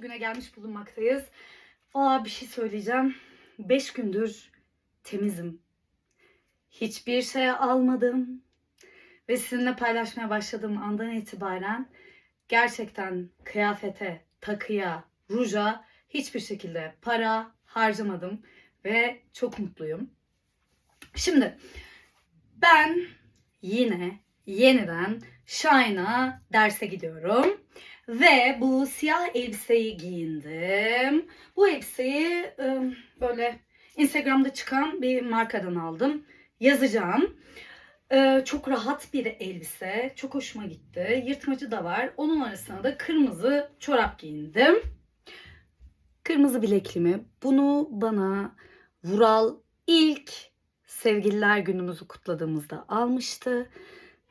güne gelmiş bulunmaktayız. Aa bir şey söyleyeceğim. 5 gündür temizim. Hiçbir şey almadım. Ve sizinle paylaşmaya başladığım andan itibaren gerçekten kıyafete, takıya, ruja hiçbir şekilde para harcamadım. Ve çok mutluyum. Şimdi ben yine yeniden Shine'a derse gidiyorum. Ve bu siyah elbiseyi giyindim. Bu elbiseyi ıı, böyle Instagram'da çıkan bir markadan aldım. Yazacağım. Çok rahat bir elbise. Çok hoşuma gitti. Yırtmacı da var. Onun arasına da kırmızı çorap giyindim. Kırmızı bileklimi. Bunu bana Vural ilk sevgililer günümüzü kutladığımızda almıştı.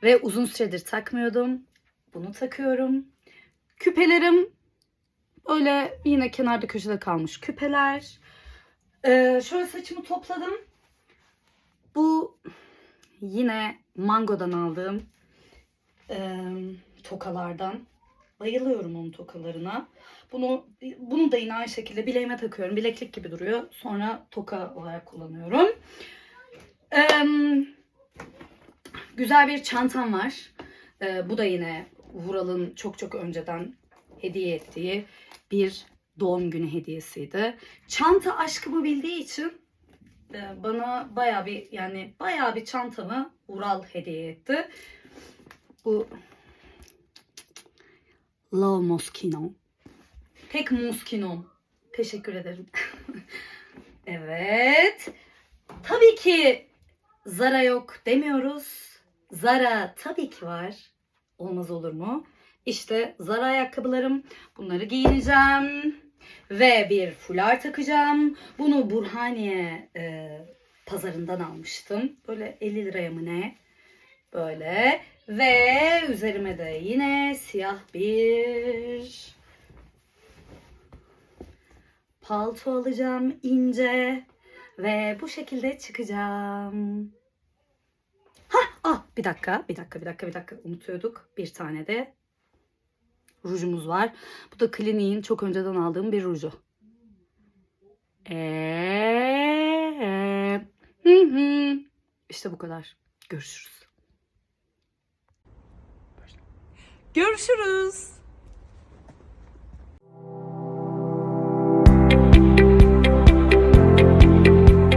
Ve uzun süredir takmıyordum. Bunu takıyorum. Küpelerim öyle yine kenarda köşede kalmış küpeler. Ee, şöyle saçımı topladım. Bu yine Mango'dan aldığım e, tokalardan. Bayılıyorum onun tokalarına. Bunu bunu da yine aynı şekilde bileğime takıyorum. Bileklik gibi duruyor. Sonra toka olarak kullanıyorum. Ee, güzel bir çantam var. Ee, bu da yine Vural'ın çok çok önceden hediye ettiği bir doğum günü hediyesiydi. Çanta aşkımı bildiği için e, bana baya bir yani baya bir çantamı Ural hediye etti. Bu Love Moschino. Tek Moschino. Teşekkür ederim. evet. Tabii ki Zara yok demiyoruz. Zara tabii ki var. Olmaz olur mu? İşte Zara ayakkabılarım. Bunları giyineceğim. Ve bir fular takacağım. Bunu Burhaniye e, pazarından almıştım. Böyle 50 liraya mı ne? Böyle. Ve üzerime de yine siyah bir palto alacağım ince. Ve bu şekilde çıkacağım. Bir dakika, bir dakika, bir dakika, bir dakika unutuyorduk. Bir tane de rujumuz var. Bu da Clinique'in çok önceden aldığım bir ruju. Eee, hı hı. İşte bu kadar. Görüşürüz. Görüşürüz.